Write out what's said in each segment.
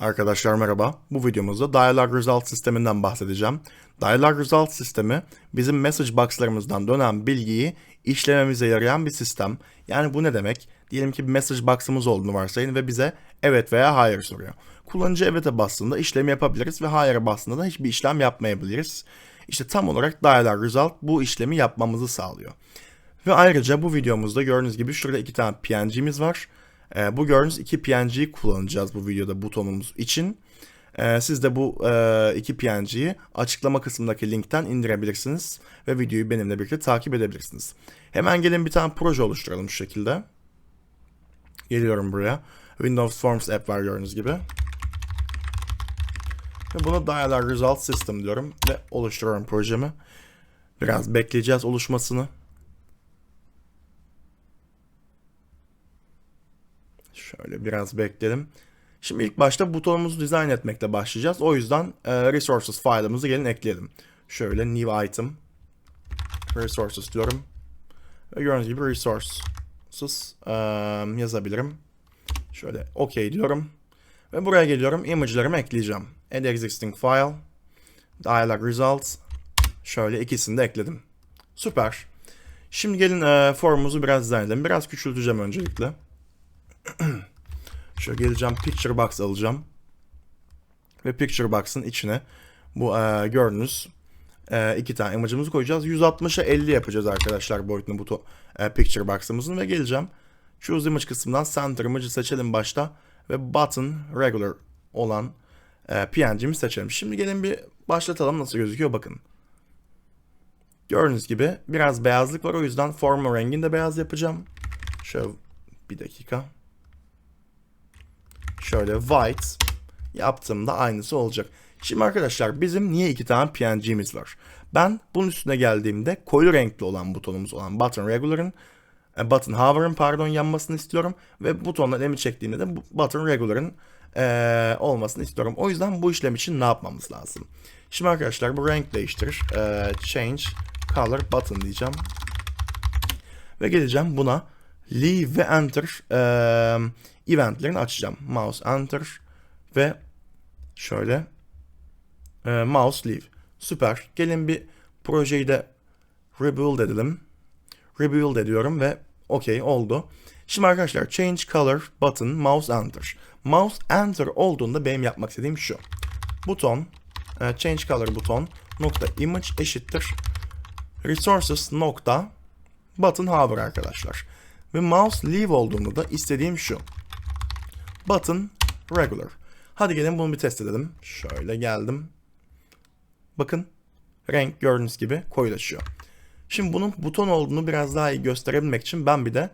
Arkadaşlar merhaba. Bu videomuzda Dialog Result sisteminden bahsedeceğim. Dialog Result sistemi bizim message box'larımızdan dönen bilgiyi işlememize yarayan bir sistem. Yani bu ne demek? Diyelim ki bir message box'ımız olduğunu varsayın ve bize evet veya hayır soruyor. Kullanıcı evet'e bastığında işlemi yapabiliriz ve hayır'a bastığında da hiçbir işlem yapmayabiliriz. İşte tam olarak Dialog Result bu işlemi yapmamızı sağlıyor. Ve ayrıca bu videomuzda gördüğünüz gibi şurada iki tane PNG'miz var. Ee, bu gördüğünüz iki PNG'yi kullanacağız bu videoda butonumuz için. Ee, siz de bu e, iki PNG'yi açıklama kısmındaki linkten indirebilirsiniz ve videoyu benimle birlikte takip edebilirsiniz. Hemen gelin bir tane proje oluşturalım şu şekilde. Geliyorum buraya. Windows Forms app var gördüğünüz gibi. Ve buna Dialog Result System diyorum ve oluşturuyorum projemi. Biraz bekleyeceğiz oluşmasını. Şöyle biraz bekledim. Şimdi ilk başta butonumuzu dizayn etmekle başlayacağız. O yüzden e, resources file'ımızı gelin ekleyelim. Şöyle new item resources diyorum. Ve gördüğünüz gibi resources e, yazabilirim. Şöyle OK diyorum. Ve buraya geliyorum. Image'lerimi ekleyeceğim. Add existing file. Dialog results. Şöyle ikisini de ekledim. Süper. Şimdi gelin e, formumuzu biraz dizayn edelim. Biraz küçülteceğim öncelikle. Şöyle geleceğim picture box alacağım. Ve picture box'ın içine bu e, gördüğünüz e, iki tane image'ımızı koyacağız. 160'a 50 yapacağız arkadaşlar boyutunu bu e, picture box'ımızın ve geleceğim. Choose image kısmından center image'ı seçelim başta ve button regular olan e, PNG'mi seçelim. Şimdi gelin bir başlatalım nasıl gözüküyor bakın. Gördüğünüz gibi biraz beyazlık var o yüzden forma rengini de beyaz yapacağım. Şöyle bir dakika. Şöyle white yaptığımda aynısı olacak. Şimdi arkadaşlar bizim niye iki tane PNG'miz var? Ben bunun üstüne geldiğimde koyu renkli olan butonumuz olan button regular'ın e, button hover'ın pardon yanmasını istiyorum ve butonla elimi çektiğimde de bu button regular'ın e, olmasını istiyorum. O yüzden bu işlem için ne yapmamız lazım? Şimdi arkadaşlar bu renk değiştirir. E, change color button diyeceğim. Ve geleceğim buna leave ve enter e, eventlerini açacağım. Mouse enter ve şöyle e, mouse leave. Süper. Gelin bir projeyi de rebuild edelim. Rebuild ediyorum ve okey oldu. Şimdi arkadaşlar change color button mouse enter. Mouse enter olduğunda benim yapmak istediğim şu. Buton e, change color buton nokta image eşittir resources nokta button hover arkadaşlar. Ve mouse leave olduğunda da istediğim şu. Button regular. Hadi gelin bunu bir test edelim. Şöyle geldim. Bakın renk gördüğünüz gibi koyulaşıyor. Şimdi bunun buton olduğunu biraz daha iyi gösterebilmek için ben bir de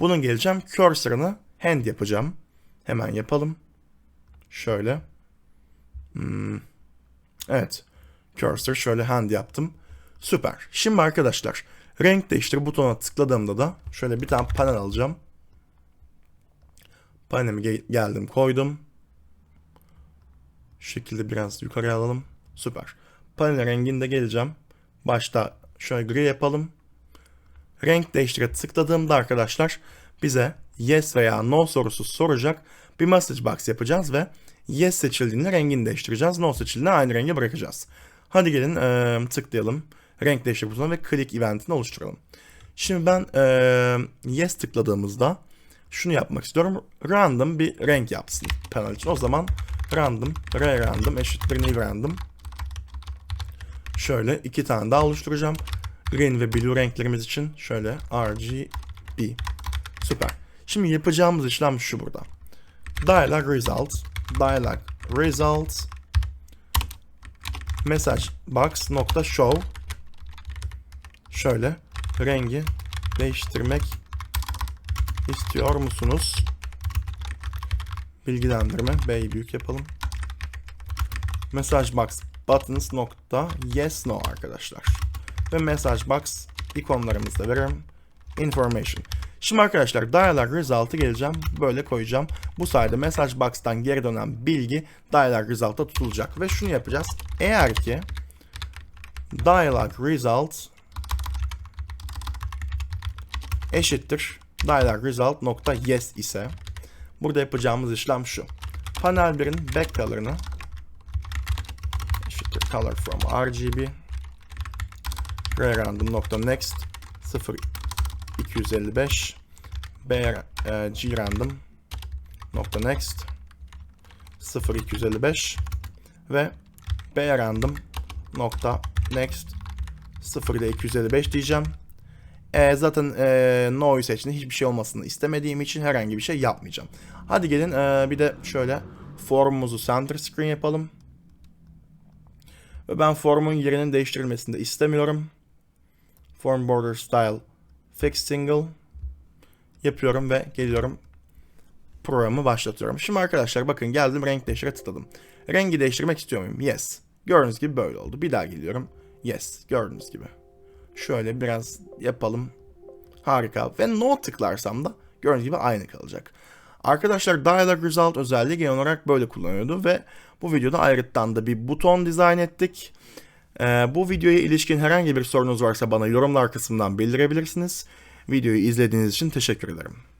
bunun geleceğim cursor'ını hand yapacağım. Hemen yapalım. Şöyle. Hmm. Evet. Cursor şöyle hand yaptım. Süper. Şimdi arkadaşlar renk değiştir butona tıkladığımda da şöyle bir tane panel alacağım. Panelimi ge- geldim koydum. Şu şekilde biraz yukarıya alalım. Süper. Panel renginde geleceğim. Başta şöyle gri yapalım. Renk değiştire tıkladığımda arkadaşlar bize yes veya no sorusu soracak bir message box yapacağız ve yes seçildiğinde rengini değiştireceğiz. No seçildiğinde aynı rengi bırakacağız. Hadi gelin eee, tıklayalım. Renk değiştir butonuna ve click eventini oluşturalım. Şimdi ben eee, yes tıkladığımızda şunu yapmak istiyorum. Random bir renk yapsın panel için. O zaman random, r random eşittir new random. Şöyle iki tane daha oluşturacağım. Green ve blue renklerimiz için şöyle RGB. Süper. Şimdi yapacağımız işlem şu burada. Dialog result, dialog result message box nokta show şöyle rengi değiştirmek istiyor musunuz? Bilgilendirme B'yi büyük yapalım. Message box buttons nokta yes no arkadaşlar. Ve message box ikonlarımızı da veririm. Information. Şimdi arkadaşlar dialog result'ı geleceğim. Böyle koyacağım. Bu sayede message box'tan geri dönen bilgi dialog result'a tutulacak. Ve şunu yapacağız. Eğer ki dialog result eşittir dialog result nokta yes ise burada yapacağımız işlem şu. panel 1'in back color'ını eşittir color from RGB random.next 0 255 b e, g random nokta next 0 255 ve b random nokta next 0 ile 255 diyeceğim. E, zaten e, noise seçtiğinde hiçbir şey olmasını istemediğim için herhangi bir şey yapmayacağım. Hadi gelin e, bir de şöyle formumuzu center screen yapalım. Ve ben formun yerinin değiştirilmesini de istemiyorum. Form border style fixed single yapıyorum ve geliyorum programı başlatıyorum. Şimdi arkadaşlar bakın geldim renk değiştire tıkladım. Rengi değiştirmek istiyor muyum? Yes. Gördüğünüz gibi böyle oldu. Bir daha geliyorum. Yes. Gördüğünüz gibi. Şöyle biraz yapalım. Harika. Ve no tıklarsam da gördüğünüz gibi aynı kalacak. Arkadaşlar Dialog Result özelliği genel olarak böyle kullanıyordu ve bu videoda ayrıca da bir buton dizayn ettik. Ee, bu videoya ilişkin herhangi bir sorunuz varsa bana yorumlar kısmından bildirebilirsiniz. Videoyu izlediğiniz için teşekkür ederim.